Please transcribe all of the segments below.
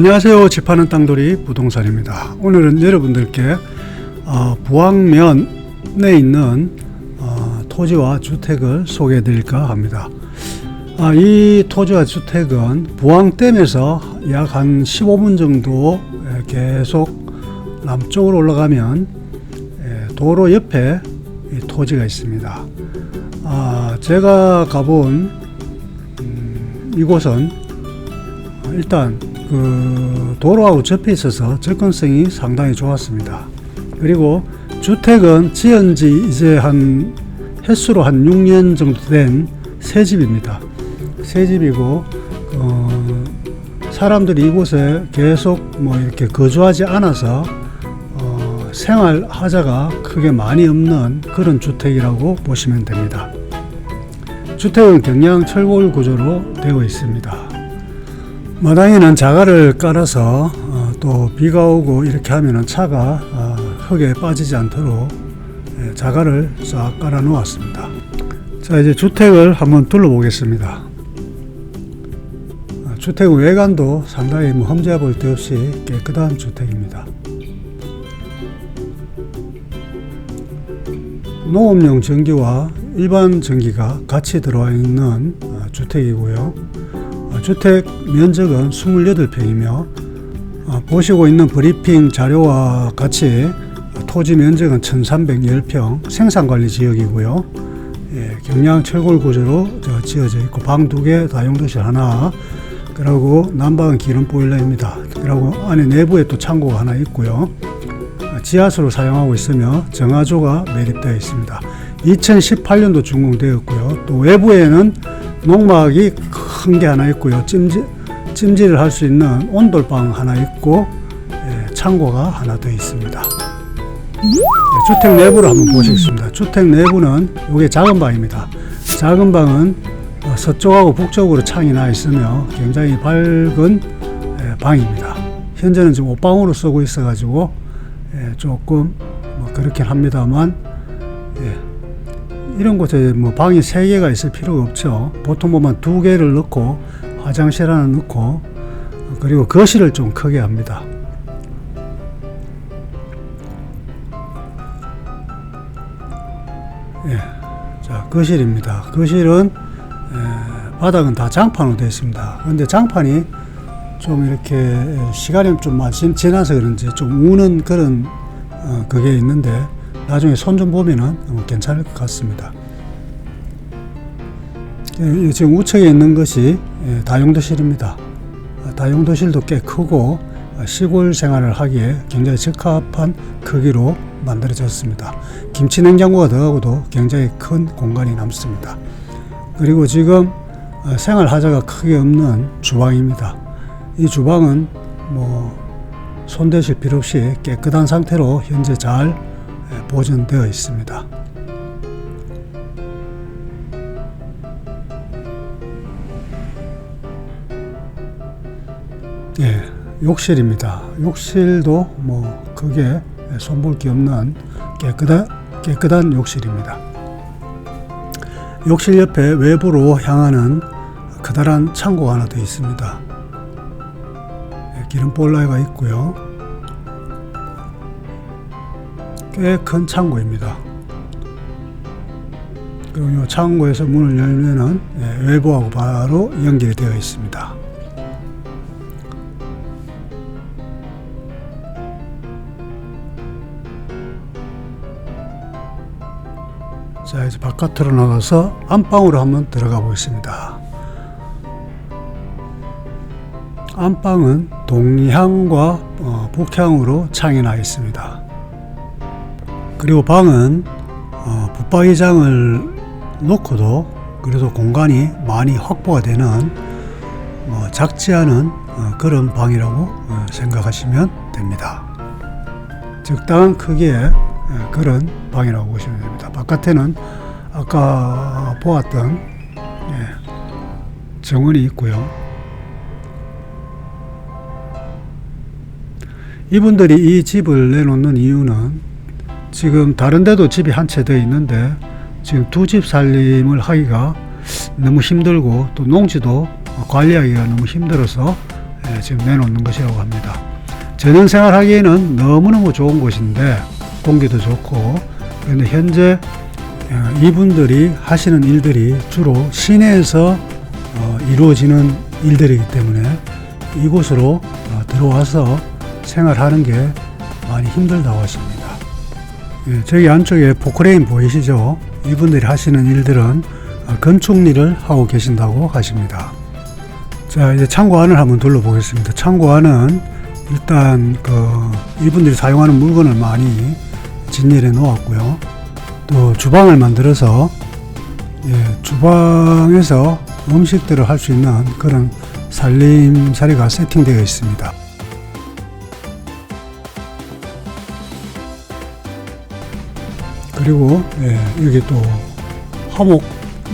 안녕하세요. 집하는 땅돌이 부동산입니다. 오늘은 여러분들께 어, 부항면에 있는 어, 토지와 주택을 소개해 드릴까 합니다. 아, 이 토지와 주택은 부항댐에서 약 한 15분 정도 에, 계속 남쪽으로 올라가면 에, 도로 옆에 이 토지가 있습니다. 아, 제가 가본 음, 이곳은 어, 일단 그 도로하고 접해 있어서 접근성이 상당히 좋았습니다. 그리고 주택은 지은 지 이제 한 횟수로 한 6년 정도 된 새 집입니다. 새 집이고 어, 사람들이 이곳에 계속 뭐 이렇게 거주하지 않아서 어, 생활 하자가 크게 많이 없는 그런 주택이라고 보시면 됩니다. 주택은 경량 철골 구조로 되어 있습니다. 마당에는 자갈을 깔아서 어, 또 비가 오고 이렇게 하면은 차가 어, 흙에 빠지지 않도록 예, 자갈을 싹 깔아 놓았습니다. 자 이제 주택을 한번 둘러보겠습니다. 어, 주택 외관도 상당히 뭐 험지어 볼데 없이 깨끗한 주택입니다. 농업용 전기와 일반 전기가 같이 들어와 있는 어, 주택이고요. 어, 주택 면적은 28평이며 어, 보시고 있는 브리핑 자료와 같이 토지 면적은 1310평 생산관리 지역이고요. 예, 경량 철골 구조로 저 지어져 있고 방 두 개, 다용도실 하나, 그리고 난방은 기름 보일러입니다. 그리고 안에 내부에 또 창고가 하나 있고요. 어, 지하수로 사용하고 있으며 정화조가 매립되어 있습니다. 2018년도 준공되었고요. 또 외부에는 농막이 큰 게 하나 있고요. 찜질, 찜질을 할 수 있는 온돌방 하나 있고 예, 창고가 하나 더 있습니다. 예, 주택 내부를 한번 보시겠습니다. 주택 내부는 이게 작은 방입니다. 작은 방은 어, 서쪽하고 북쪽으로 창이 나 있으며 굉장히 밝은 예, 방입니다. 현재는 지금 옷방으로 쓰고 있어가지고 예, 조금 뭐 그렇긴 합니다만 예, 이런 곳에 뭐 방이 세 개가 있을 필요가 없죠. 보통 보면 두 개를 넣고 화장실 하나 넣고 그리고 거실을 좀 크게 합니다. 예, 자 거실입니다. 거실은 에, 바닥은 다 장판으로 되어 있습니다. 그런데 장판이 좀 이렇게 시간이 좀 지나서 그런지 좀 우는 그런 어, 그게 있는데 나중에 손 좀 보면은 어, 괜찮을 것 같습니다. 예, 이 지금 우측에 있는 것이 예, 다용도실입니다. 아, 다용도실도 꽤 크고 아, 시골 생활을 하기에 굉장히 적합한 크기로 만들어졌습니다. 김치 냉장고가 들어가고도 굉장히 큰 공간이 남습니다. 그리고 지금 어, 생활 하자가 크게 없는 주방입니다. 이 주방은 뭐 손대실 필요 없이 깨끗한 상태로 현재 잘 예, 보존되어 있습니다. 예, 욕실입니다. 욕실도 뭐 크게 손볼 게 없는 깨끗한 깨끗한 욕실입니다. 욕실 옆에 외부로 향하는 커다란 창고가 하나 더 있습니다. 예, 기름 볼라가 있고요. 꽤 큰 창고입니다. 그리고 이 창고에서 문을 열면은 예, 외부하고 바로 연결이 되어 있습니다. 자, 이제 바깥으로 나가서 안방으로 한번 들어가 보겠습니다. 안방은 동향과 어, 북향으로 창이 나 있습니다. 그리고 방은 어, 붙박이장을 놓고도 그래도 공간이 많이 확보가 되는 뭐 작지 않은 어, 그런 방이라고 어, 생각하시면 됩니다. 적당한 크기의 예, 그런 방이라고 보시면 됩니다. 바깥에는 아까 보았던 예, 정원이 있고요. 이분들이 이 집을 내놓는 이유는 지금 다른 데도 집이 한 채 더 있는데 지금 두 집 살림을 하기가 너무 힘들고 또 농지도 관리하기가 너무 힘들어서 예, 지금 내놓는 것이라고 합니다. 전원 생활하기에는 너무너무 좋은 곳인데 공기도 좋고 그런데 현재 어, 이분들이 하시는 일들이 주로 시내에서 어, 이루어지는 일들이기 때문에 이곳으로 어, 들어와서 생활하는 게 많이 힘들다고 하십니다. 예, 저기 안쪽에 포크레인 보이시죠? 이분들이 하시는 일들은 어, 건축 일을 하고 계신다고 하십니다. 자, 이제 창고 안을 한번 둘러보겠습니다. 창고 안은 일단 그 이분들이 사용하는 물건을 많이 진열해 놓았고요. 또 주방을 만들어서 예, 주방에서 음식들을 할 수 있는 그런 살림살이가 세팅되어 있습니다. 그리고 예, 여기 또 화목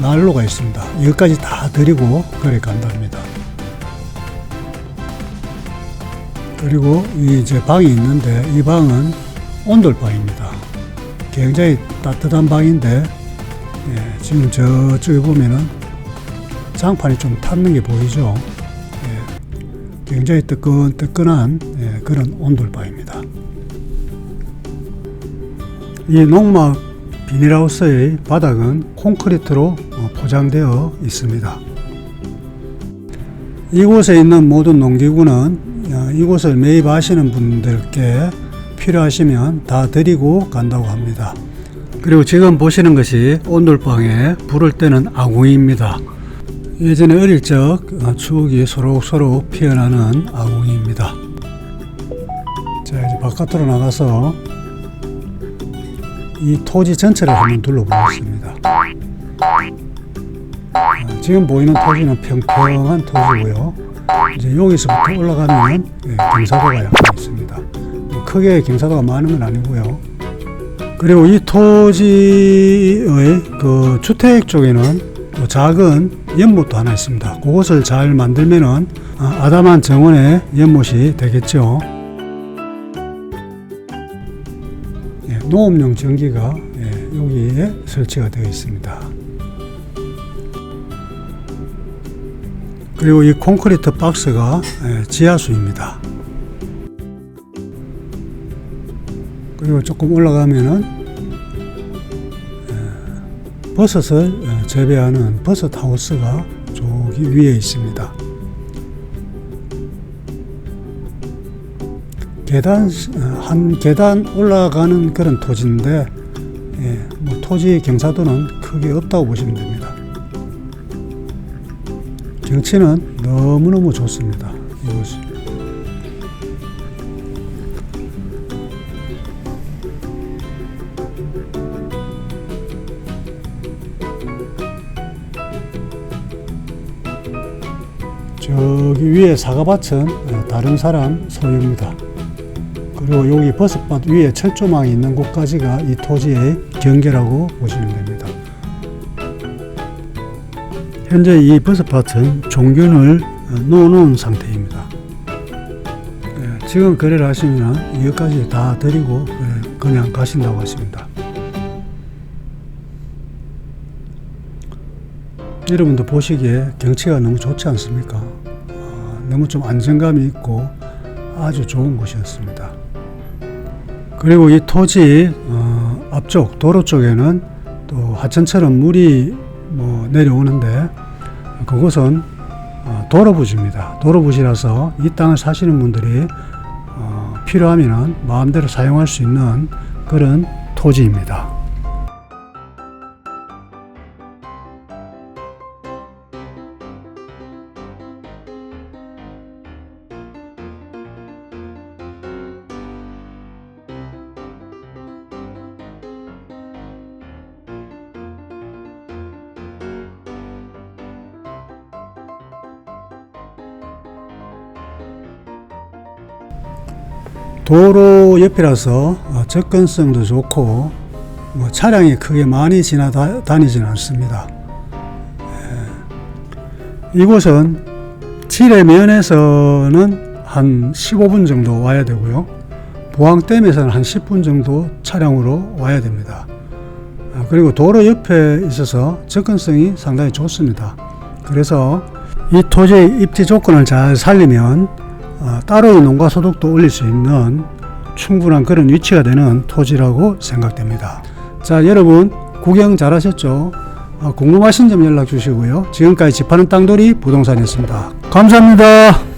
난로가 있습니다. 이것까지 다 드리고 그래 간답니다. 그리고 이 이제 방이 있는데 이 방은 온돌방입니다. 굉장히 따뜻한 방인데 예, 지금 저쪽에 보면은 장판이 좀 탔는 게 보이죠. 예, 굉장히 뜨끈뜨끈한 예, 그런 온돌방입니다. 이 농막 비닐하우스의 바닥은 콘크리트로 어, 포장되어 있습니다. 이곳에 있는 모든 농기구는 어, 이곳을 매입하시는 분들께 필요하시면 다 드리고 간다고 합니다. 그리고 지금 보시는 것이 온돌방에 불을 때는 아궁이입니다. 예전에 어릴 적 어, 추억이 소록소록 피어나는 아궁이입니다. 자 이제 바깥으로 나가서 이 토지 전체를 한번 둘러보겠습니다. 어, 지금 보이는 토지는 평평한 토지고요. 이제 여기서부터 올라가면 예, 경사도가 약간 있습니다. 뭐 크게 경사도가 많은 건 아니고요. 그리고 이 토지의 그 주택 쪽에는 또 작은 연못도 하나 있습니다. 그것을 잘 만들면은 아, 아담한 정원의 연못이 되겠죠. 농업용 전기가 예, 여기에 설치가 되어 있습니다. 그리고 이 콘크리트 박스가 예, 지하수입니다. 그리고 조금 올라가면은 예, 버섯을 예, 재배하는 버섯 하우스가 저기 위에 있습니다. 계단 어, 한 계단 올라가는 그런 토지인데 예, 뭐 토지 경사도는 크게 없다고 보시면 됩니다. 경치는 너무너무 좋습니다. 이곳이. 저기 위에 사과밭은 예, 다른 사람 소유입니다. 그리고 여기 버섯밭 위에 철조망이 있는 곳까지가 이 토지의 경계라고 보시면 됩니다. 현재 이 버섯밭은 종균을 어, 놓아놓은 상태입니다. 예, 지금 거래를 하시면 이것까지 다 드리고 예, 그냥 가신다고 하십니다. 여러분도 보시기에 경치가 너무 좋지 않습니까? 아, 너무 좀 안정감이 있고 아주 좋은 곳이었습니다. 그리고 이 토지 어, 앞쪽 도로 쪽에는 또 하천처럼 물이 뭐 내려오는데 그곳은 어, 도로부지입니다. 도로부지라서 이 땅을 사시는 분들이 어, 필요하면 마음대로 사용할 수 있는 그런 토지입니다. 도로 옆이라서 어, 접근성도 좋고 뭐 차량이 크게 많이 지나다니지는 않습니다. 예. 이곳은 지뢰면에서는 한 15분 정도 와야 되고요. 부항댐에서는 한 10분 정도 차량으로 와야 됩니다. 아, 그리고 도로 옆에 있어서 접근성이 상당히 좋습니다. 그래서 이 토지의 입지 조건을 잘 살리면 어, 따로의 농가 소득도 올릴 수 있는 충분한 그런 위치가 되는 토지라고 생각됩니다. 자, 여러분 구경 잘하셨죠? 어, 궁금하신 점 연락 주시고요. 지금까지 집하는 땅돌이 부동산이었습니다. 감사합니다.